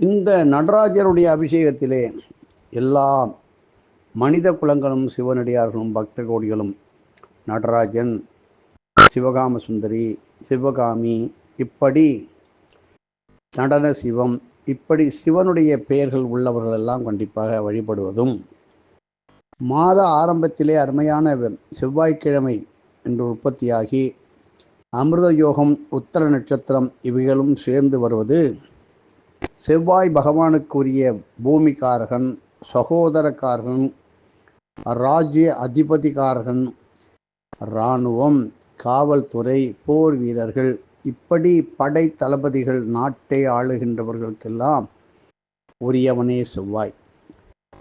இந்த நடராஜருடைய அபிஷேகத்திலே எல்லா மனித குலங்களும் சிவனடியார்களும் பக்த கோடிகளும் நடராஜன் சிவகாம சுந்தரி சிவகாமி இப்படி நடன சிவம் இப்படி சிவனுடைய பெயர்கள் உள்ளவர்கள் எல்லாம் கண்டிப்பாக வழிபடுவதும் மாத ஆரம்பத்திலே அருமையான செவ்வாய்க்கிழமை என்று உற்பத்தியாகி அமிர்த யோகம் உத்தர நட்சத்திரம் இவைகளும் சேர்ந்து வருவது செவ்வாய் பகவானுக்குரிய பூமிக்காரகன் சகோதரக்காரகன் ராஜ்ய அதிபதிகாரகன் இராணுவம் காவல்துறை போர் வீரர்கள் இப்படி படை தளபதிகள் நாட்டை ஆளுகின்றவர்களுக்கெல்லாம் உரியவனே செவ்வாய்.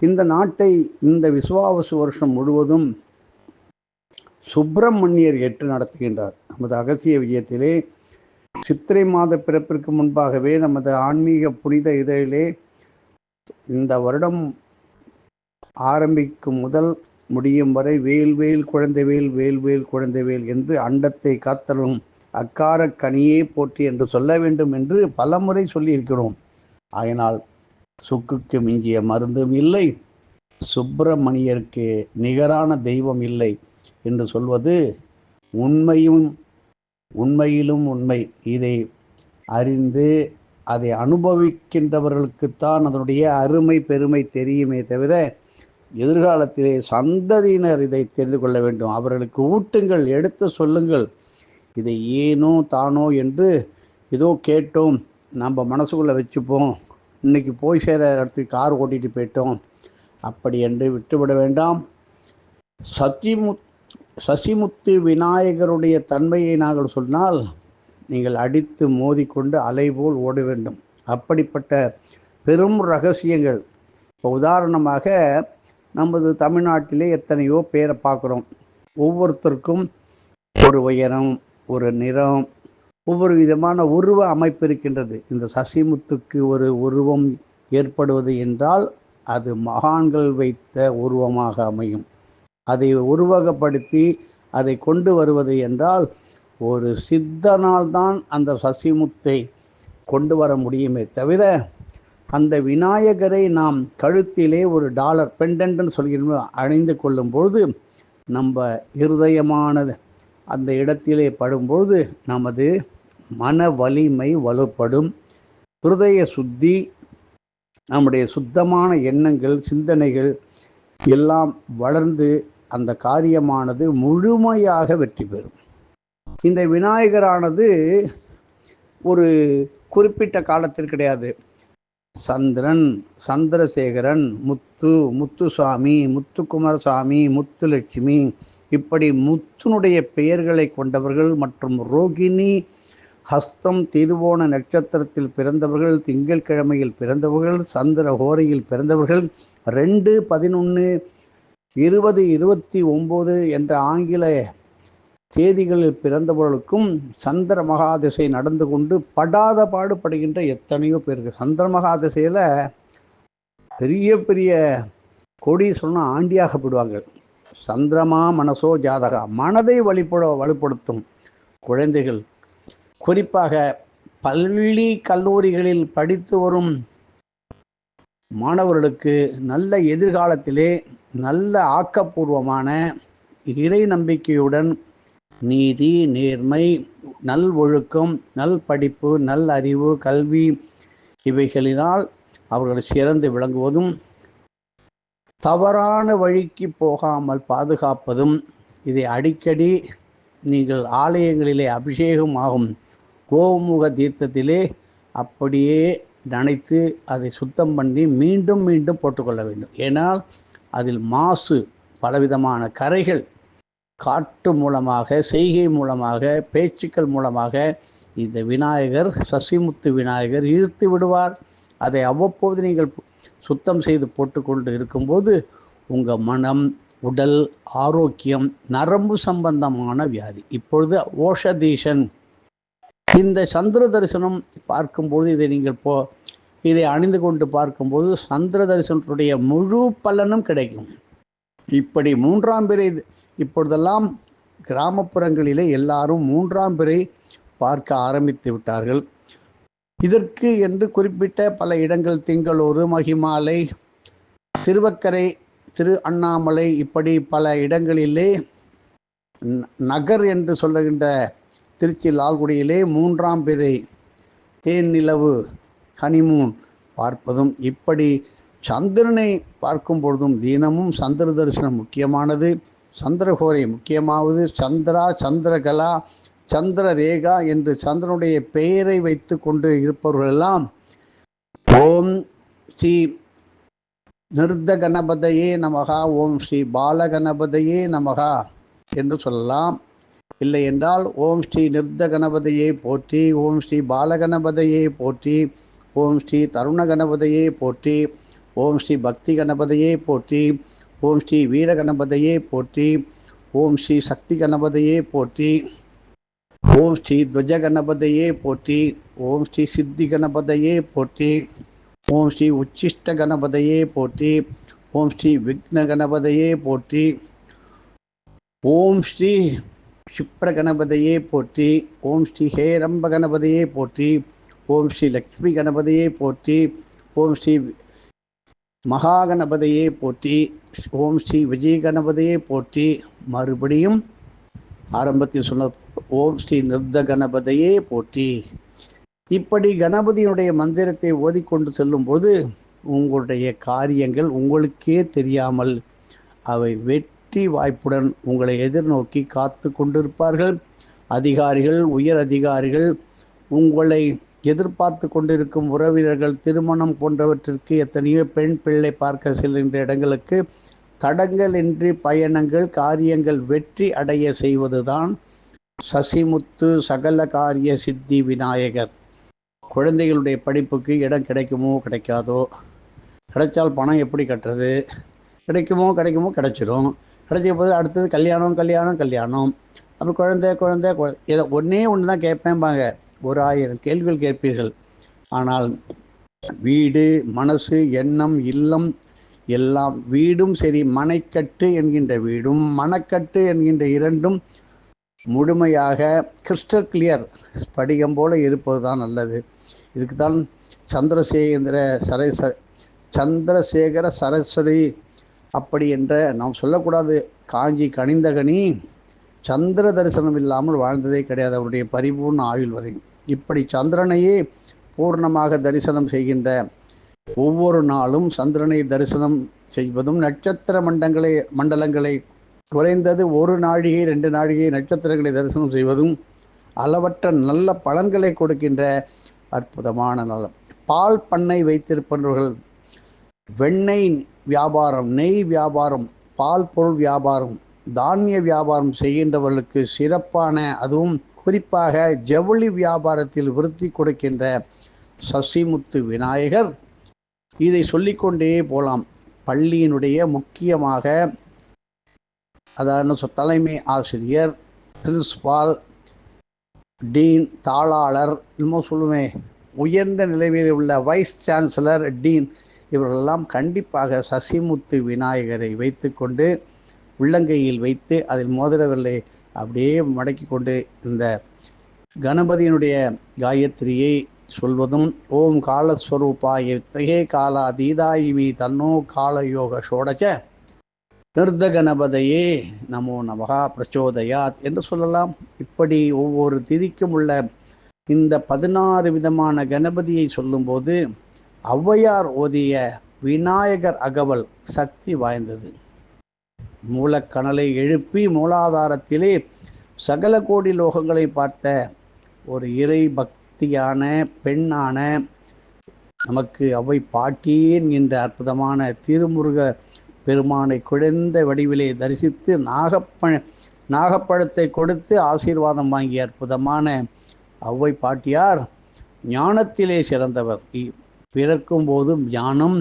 இந்த நாட்டை இந்த விசுவாவசு வருஷம் முழுவதும் சுப்பிரமணியர் ஏற்று நடத்துகின்றார். நமது அகசிய விஜயத்திலே சித்திரை மாத பிறப்பிற்கு முன்பாகவே நமது ஆன்மீக புனித இதழிலே இந்த வருடம் ஆரம்பிக்கும் முதல் முடியும் வரை வேல் வேல் குழந்தைவேல் வேல் வேல் குழந்தைவேல் என்று அண்டத்தை காத்தலும் அக்கார கனியே போற்றி என்று சொல்ல வேண்டும் என்று பலமுறை சொல்லியிருக்கிறோம். ஆயினால் சுக்குக்கு மிஞ்சிய மருந்தும் இல்லை சுப்பிரமணியருக்கு நிகரான தெய்வம் இல்லை என்று சொல்வது உண்மையும் உண்மையிலும் உண்மை. இதை அறிந்து அதை அனுபவிக்கின்றவர்களுக்குத்தான் அதனுடைய அருமை பெருமை தெரியுமே தவிர எதிர்காலத்திலே சந்ததியினர் இதை தெரிந்து கொள்ள வேண்டும். அவர்களுக்கு ஊட்டுங்கள் எடுத்து சொல்லுங்கள். இதை ஏனோ தானோ என்று ஏதோ கேட்டோம். நம்ம மனசுக்குள்ளே வச்சுப்போம். இன்னைக்கு போய் சேர இடத்துக்கு கார் ஓட்டிட்டு போயிட்டோம். அப்படி என்று விட்டுவிட வேண்டாம். சத்திமுத் சசிமுத்து விநாயகருடைய தன்மையை நாங்கள் சொன்னால் நீங்கள் அடித்து மோதிக்கொண்டு அலை போல் ஓட வேண்டும். அப்படிப்பட்ட பெரும் ரகசியங்கள். இப்போ உதாரணமாக நமது தமிழ்நாட்டிலே எத்தனையோ பேரை பார்க்குறோம். ஒவ்வொருத்தருக்கும் ஒரு உயரம் ஒரு நிறம் ஒவ்வொரு விதமான உருவ அமைப்பு இருக்கின்றது. இந்த சசிமுத்துக்கு ஒரு உருவம் ஏற்படுவது என்றால் அது மகான்கள் வைத்த உருவமாக அமையும். அதை உருவகப்படுத்தி அதை கொண்டு வருவது என்றால் ஒரு சித்தனால் தான் அந்த சசிமுத்தை கொண்டு வர முடியுமே தவிர அந்த விநாயகரை நாம் கழுத்திலே ஒரு டாலர் பெண்டன்ட்னு சொல்கிறோம் அணிந்து கொள்ளும் பொழுது நம்ம இருதயமானது அந்த இடத்திலே படும்பொழுது நமது மன வலிமை வலுப்படும். ஹிருதய சுத்தி நம்முடைய சுத்தமான எண்ணங்கள் சிந்தனைகள் எல்லாம் வளர்ந்து அந்த காரியமானது முழுமையாக வெற்றி பெறும். இந்த விநாயகரானது ஒரு குறிப்பிட்ட காலத்தில் கிடையாது. சந்திரன் சந்திரசேகரன் முத்து முத்துசாமி முத்துக்குமாரசாமி முத்துலட்சுமி இப்படி முத்துனுடைய பெயர்களை கொண்டவர்கள் மற்றும் ரோகிணி ஹஸ்தம் திருவோண நட்சத்திரத்தில் பிறந்தவர்கள் திங்கட்கிழமையில் பிறந்தவர்கள் சந்திர ஹோரையில் பிறந்தவர்கள் ரெண்டு பதினொன்று இருபது இருபத்தி ஒம்பது என்ற ஆங்கில தேதிகளில் பிறந்தவர்களுக்கும் சந்திர மகாதிசை நடந்து கொண்டு படாத பாடுபடுகின்ற எத்தனையோ பேருக்கு. சந்திர மகாதிசையில் பெரிய பெரிய கொடி சொன்னால் ஆண்டியாக ஆண்டியாகப்படுவாங்க சந்திரமா மனசோ ஜாதகா. மனதை வழிபட வலுப்படுத்தும் குழந்தைகள். குறிப்பாக பள்ளி கல்லூரிகளில் படித்து வரும் மாணவர்களுக்கு நல்ல எதிர்காலத்திலே நல்ல ஆக்கப்பூர்வமான இறை நம்பிக்கையுடன் நீதி நேர்மை நல் ஒழுக்கம் நல் படிப்பு நல் அறிவு கல்வி இவைகளினால் அவர்கள் சிறந்து விளங்குவதும் தவறான வழிக்கு போகாமல் பாதுகாப்பதும் இதை அடிக்கடி நீங்கள் ஆலயங்களிலே அபிஷேகம் ஆகும் கோமுக தீர்த்தத்திலே அப்படியே நனைத்து அதை சுத்தம் பண்ணி மீண்டும் மீண்டும் போட்டுக்கொள்ள வேண்டும். ஏனால் அதில் மாசு பலவிதமான கரைகள் காற்று மூலமாக செய்கை மூலமாக பேச்சுக்கள் மூலமாக இந்த விநாயகர் சசிமுத்து விநாயகர் இழுத்து விடுவார். அதை அவ்வப்போது நீங்கள் சுத்தம் செய்து போட்டுக்கொண்டு இருக்கும்போது உங்கள் மனம் உடல் ஆரோக்கியம் நரம்பு சம்பந்தமான வியாதி. இப்பொழுது ஓஷதீஷன். இந்த சந்திர தரிசனம் பார்க்கும்போது இதை நீங்கள் போ இதை அணிந்து கொண்டு பார்க்கும்போது சந்திர தரிசனத்துடைய முழு பலனும் கிடைக்கும். இப்படி மூன்றாம் பிறை இப்பொழுதெல்லாம் கிராமப்புறங்களிலே எல்லாரும் மூன்றாம் பிறை பார்க்க ஆரம்பித்து விட்டார்கள். இதற்கு என்று குறிப்பிட்ட பல இடங்கள் திங்களூர் மகிமாலை திருவக்கரை திரு அண்ணாமலை இப்படி பல இடங்களிலே நகர் என்று சொல்லுகின்ற திருச்சி லால்குடியிலே மூன்றாம் பிறை தேன் நிலவு ஹனிமூன் பார்ப்பதும் இப்படி சந்திரனை பார்க்கும் பொழுதும் தினமும் சந்திர தரிசனம் முக்கியமானது. சந்திரகோரை முக்கியமாவது சந்திரா சந்திரகலா சந்திர ரேகா என்று சந்திரனுடைய பெயரை வைத்து கொண்டு இருப்பவர்களெல்லாம் ஓம் ஸ்ரீ நிருத்த கணபதையே நமகா ஓம் ஸ்ரீ பாலகணபதையே நமகா என்று சொல்லலாம். இல்லை என்றால் ஓம் ஸ்ரீ நிருத்த கணபதியை போற்றி ஓம் ஸ்ரீ பாலகணபதையை போற்றி ஓம் ஸ்ரீ தருண கணபதையே போற்றி ஓம் ஸ்ரீ பக்தி கணபதையே போற்றி ஓம் ஸ்ரீ வீர கணபதையே போற்றி ஓம் ஸ்ரீ சக்தி கணபதையே போற்றி ஓம் ஸ்ரீ துவஜ கணபதையே போற்றி ஓம் ஸ்ரீ சித்தி கணபதையே போற்றி ஓம் ஸ்ரீ உச்சிஷ்ட கணபதையே போற்றி ஓம் ஸ்ரீ விக்ன கணபதையே போற்றி ஓம் ஸ்ரீ க்ஷிப்ர கணபதையே போற்றி ஓம் ஸ்ரீ ஹேரம்ப கணபதையே போற்றி ஓம் ஸ்ரீ லக்ஷ்மி கணபதியை போற்றி ஓம் ஸ்ரீ மகா கணபதியே போற்றி ஓம் ஸ்ரீ விஜய கணபதியை போற்றி. மறுபடியும் ஆரம்பத்தில் சொன்ன ஓம் ஸ்ரீ நிருத்த கணபதியே போற்றி. இப்படி கணபதியினுடைய மந்திரத்தை ஓதிக்கொண்டு செல்லும்போது உங்களுடைய காரியங்கள் உங்களுக்கே தெரியாமல் அவை வெற்றி வாய்ப்புடன் உங்களை எதிர்நோக்கி காத்து கொண்டிருப்பார்கள். அதிகாரிகள் உயர் அதிகாரிகள் உங்களை எதிர்பார்த்து கொண்டிருக்கும் உறவினர்கள் திருமணம் போன்றவற்றிற்கு எத்தனையோ பெண் பிள்ளை பார்க்க செல்கின்ற இடங்களுக்கு தடங்களின்றி பயணங்கள் காரியங்கள் வெற்றி அடைய செய்வதுதான் சசிமுத்து சகல காரிய சித்தி விநாயகர். குழந்தைகளுடைய படிப்புக்கு இடம் கிடைக்குமோ கிடைக்காதோ? கிடைச்சால் பணம் எப்படி கட்டுறது? கிடைக்குமோ கிடைக்குமோ கிடைச்சிரும். கிடைச்ச போது அடுத்தது கல்யாணம் கல்யாணம் கல்யாணம். அப்புறம் குழந்தை குழந்தை குழ- ஏதோ ஒன்றே ஒன்று தான் கேட்பேன்பாங்க. ஒரு ஆயிரம் கேள்விகள் கேட்பீர்கள். ஆனால் வீடு மனசு எண்ணம் இல்லம் எல்லாம் வீடும் சரி மனைக்கட்டு என்கின்ற வீடும் மனக்கட்டு என்கின்ற இரண்டும் முழுமையாக கிறிஸ்டல் கிளியர் ஸ்படிகம் போல இருப்பது தான் நல்லது. இதுக்கு தான் சந்திரசேகர சரஸ்வ சந்திரசேகர சரஸ்வதி அப்படி என்ற நாம் சொல்லக்கூடாது. காஞ்சி கனிந்தகனி சந்திர தரிசனம் இல்லாமல் வாழ்ந்ததே கிடையாது. அவருடைய பரிபூர்ண ஆயுள் வரை. இப்படி சந்திரனையே பூர்ணமாக தரிசனம் செய்கின்ற ஒவ்வொரு நாளும் சந்திரனை தரிசனம் செய்வதும் நட்சத்திர மண்டங்களை மண்டலங்களை குறைந்தது ஒரு நாழிகை ரெண்டு நாழிகை நட்சத்திரங்களை தரிசனம் செய்வதும் அளவற்ற நல்ல பலன்களை கொடுக்கின்ற அற்புதமான நலம் பால் பண்ணை வைத்திருப்பவர்கள் வெண்ணெய் வியாபாரம் நெய் வியாபாரம் பால் பொருள் வியாபாரம் தானிய வியாபாரம் செய்கின்றவர்களுக்கு சிறப்பான அதுவும் குறிப்பாக ஜவுளி வியாபாரத்தில் விருத்தி கொடுக்கின்ற சசிமுத்து விநாயகர். இதை சொல்லிக்கொண்டே போலாம். பள்ளியினுடைய முக்கியமாக அதாவது சொ- தலைமை ஆசிரியர் பிரின்ஸ்பால் டீன் தாளாளர் என்னமோ சொல்லுவேன் உயர்ந்த நிலையில் உள்ள வைஸ் சான்சலர் டீன் இவர்களெல்லாம் கண்டிப்பாக சசிமுத்து விநாயகரை வைத்துக்கொண்டு உள்ளங்கையில் வைத்து அதில் மோதிரவில்லை. அப்படியே மடக்கி கொண்டு இந்த கணபதியினுடைய காயத்ரியை சொல்வதும் ஓம் காலஸ்வரூபாய தகே காலா தீதாயிமி தன்னோ காலயோக சோடச்ச நிர்த கணபதையே நமோ நமகா பிரச்சோதயாத் என்று சொல்லலாம். இப்படி ஒவ்வொரு திதிக்கும் உள்ள இந்த பதினாறு விதமான கணபதியை சொல்லும்போது ஔவையார் ஓதிய விநாயகர் அகவல் சக்தி வாய்ந்தது. மூலக்கணலை எழுப்பி மூலாதாரத்திலே சகல கோடி லோகங்களை பார்த்த ஒரு இறை பக்தியான பெண்ணான நமக்கு அவை பாட்டியேன் என்ற அற்புதமான திருமுருக பெருமானை குழந்த வடிவிலே தரிசித்து நாகப்ப நாகப்பழத்தை கொடுத்து ஆசீர்வாதம் வாங்கிய அற்புதமான அவ்வை பாட்டியார் ஞானத்திலே சிறந்தவர். பிறக்கும் போதும் ஞானம்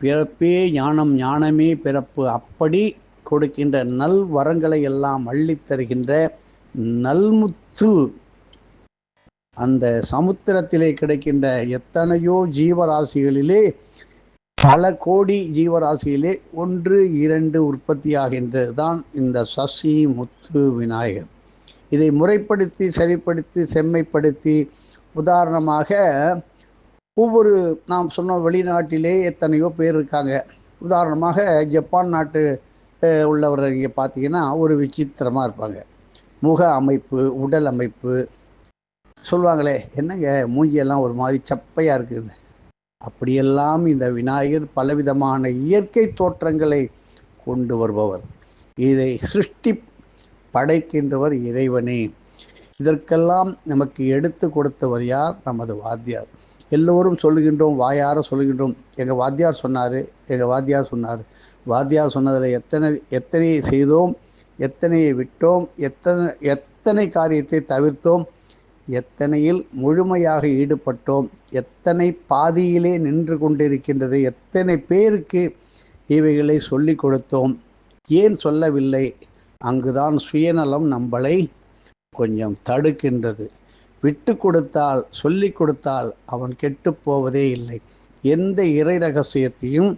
பிறப்பே ஞானம் ஞானமே பிறப்பு. அப்படி கொடுக்கின்ற நல் வரங்களை எல்லாம் அள்ளித் தருகின்ற நல்முத்து அந்த சமுத்திரத்திலே கிடைக்கின்ற எத்தனையோ ஜீவராசிகளிலே பல கோடி ஜீவராசியிலே ஒன்று இரண்டு உற்பத்தியாகின்றது தான் இந்த சசி முத்து விநாயகர். இதை முறைப்படுத்தி சரிப்படுத்தி செம்மைப்படுத்தி உதாரணமாக ஒவ்வொரு நாம் சொன்ன வெளிநாட்டிலே எத்தனையோ பேர் இருக்காங்க. உதாரணமாக ஜப்பான் நாட்டு அஹ், உள்ளவர்கள் இங்கே பார்த்தீங்கன்னா ஒரு விசித்திரமாக இருப்பாங்க. முக அமைப்பு உடல் அமைப்பு சொல்லுவாங்களே என்னங்க மூஞ்சியெல்லாம் ஒரு மாதிரி சப்பையாக இருக்குது. அப்படியெல்லாம் இந்த விநாயகர் பலவிதமான இயற்கை தோற்றங்களை கொண்டு வருபவர். இதை சிருஷ்டி படைக்கின்றவர் இறைவனே. இதற்கெல்லாம் நமக்கு எடுத்து கொடுத்தவர் யார்? நமது வாத்தியார். எல்லோரும் சொல்லுகின்றோம் வாயார சொல்லுகின்றோம். எங்கள் வாத்தியார் சொன்னார் எங்கள் வாத்தியார் சொன்னார். வாத்தியார் சொன்னதில் எத்தனை எத்தனை செய்தோம் எத்தனையை விட்டோம் எத்தனை எத்தனை காரியத்தை தவிர்த்தோம் எத்தனையில் முழுமையாக ஈடுபட்டோம் எத்தனை பாதியிலே நின்று கொண்டிருக்கின்றது எத்தனை பேருக்கு இவைகளை சொல்லி கொடுத்தோம் ஏன் சொல்லவில்லை? அங்குதான் சுயநலம் நம்மளை கொஞ்சம் தடுக்கின்றது. விட்டு கொடுத்தால் சொல்லிக் கொடுத்தால் அவன் கெட்டுப் போவதே இல்லை. எந்த இறை ரகசியத்தையும்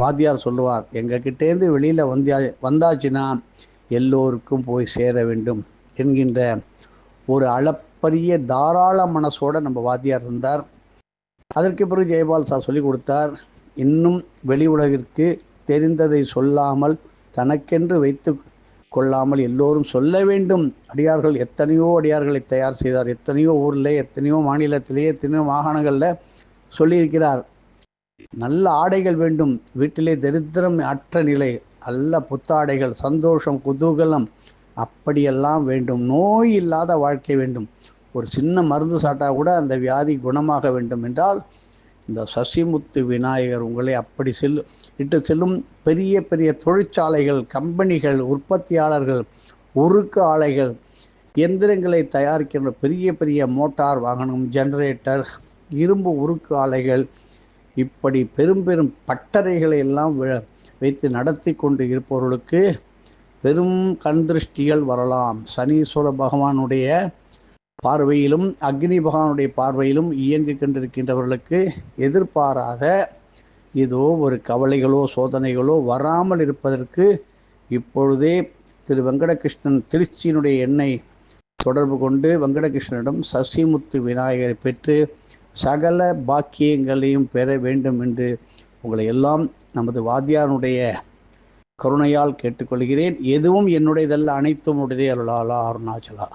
வாத்தியார் சொல்லுவார் எங்ககிட்டேருந்து வெளியில் வந்தியா வந்தாச்சுன்னா எல்லோருக்கும் போய் சேர வேண்டும் என்கின்ற ஒரு அளப்பரிய தாராள மனசோட நம்ம வாத்தியார் இருந்தார். அதற்கு பிறகு ஜெயபால் சார் சொல்லிக் கொடுத்தார் இன்னும் வெளி உலகிற்கு தெரிந்ததை சொல்லாமல் தனக்கென்று வைத்து கொள்ளாமல் எல்லோரும் சொல்ல வேண்டும். அடியார்கள் எத்தனையோ அடியார்களை தயார் செய்தார் எத்தனையோ ஊரில் எத்தனையோ மாநிலத்திலே எத்தனையோ மாகாணங்களில் சொல்லியிருக்கிறார். நல்ல ஆடைகள் வேண்டும். வீட்டிலே தரித்திரம் அற்ற நிலை. நல்ல புத்தாடைகள் சந்தோஷம் குதூகலம் அப்படியெல்லாம் வேண்டும். நோய் இல்லாத வாழ்க்கை வேண்டும். ஒரு சின்ன மருந்து சாட்டா கூட அந்த வியாதி குணமாக வேண்டும் என்றால் இந்த சசிமுத்து விநாயகர் உங்களை அப்படி செல்லு இட்டு செல்லும் பெரிய பெரிய தொழிற்சாலைகள் கம்பெனிகள் உற்பத்தியாளர்கள் உருக்கு ஆலைகள் எந்திரங்களை தயாரிக்கின்ற பெரிய பெரிய மோட்டார் வாகனம் ஜெனரேட்டர் இரும்பு உருக்கு ஆலைகள் இப்படி பெரும் பெரும் பட்டறைகளை எல்லாம் வைத்து நடத்தி கொண்டு இருப்பவர்களுக்கு பெரும் கண்திருஷ்டிகள் வரலாம். சனீஸ்வர பகவானுடைய பார்வையிலும் அக்னி பகவானுடைய பார்வையிலும் இயங்கிக் கொண்டிருக்கின்றவர்களுக்கு எதிர்பாராத ஏதோ ஒரு கவலைகளோ சோதனைகளோ வராமல் இருப்பதற்கு இப்பொழுதே திரு வெங்கடகிருஷ்ணன் திருச்சியினுடைய எண்ணெய் தொடர்பு கொண்டு வெங்கடகிருஷ்ணனிடம் சசிமுத்து விநாயகரை பெற்று சகல பாக்கியங்களையும் பெற வேண்டும் என்று உங்களை எல்லாம் நமது வாத்தியாருடைய கருணையால் கேட்டுக்கொள்கிறேன். எதுவும் என்னுடையதல்ல அனைத்தும் உடையதே அருளாலா அருணாச்சலா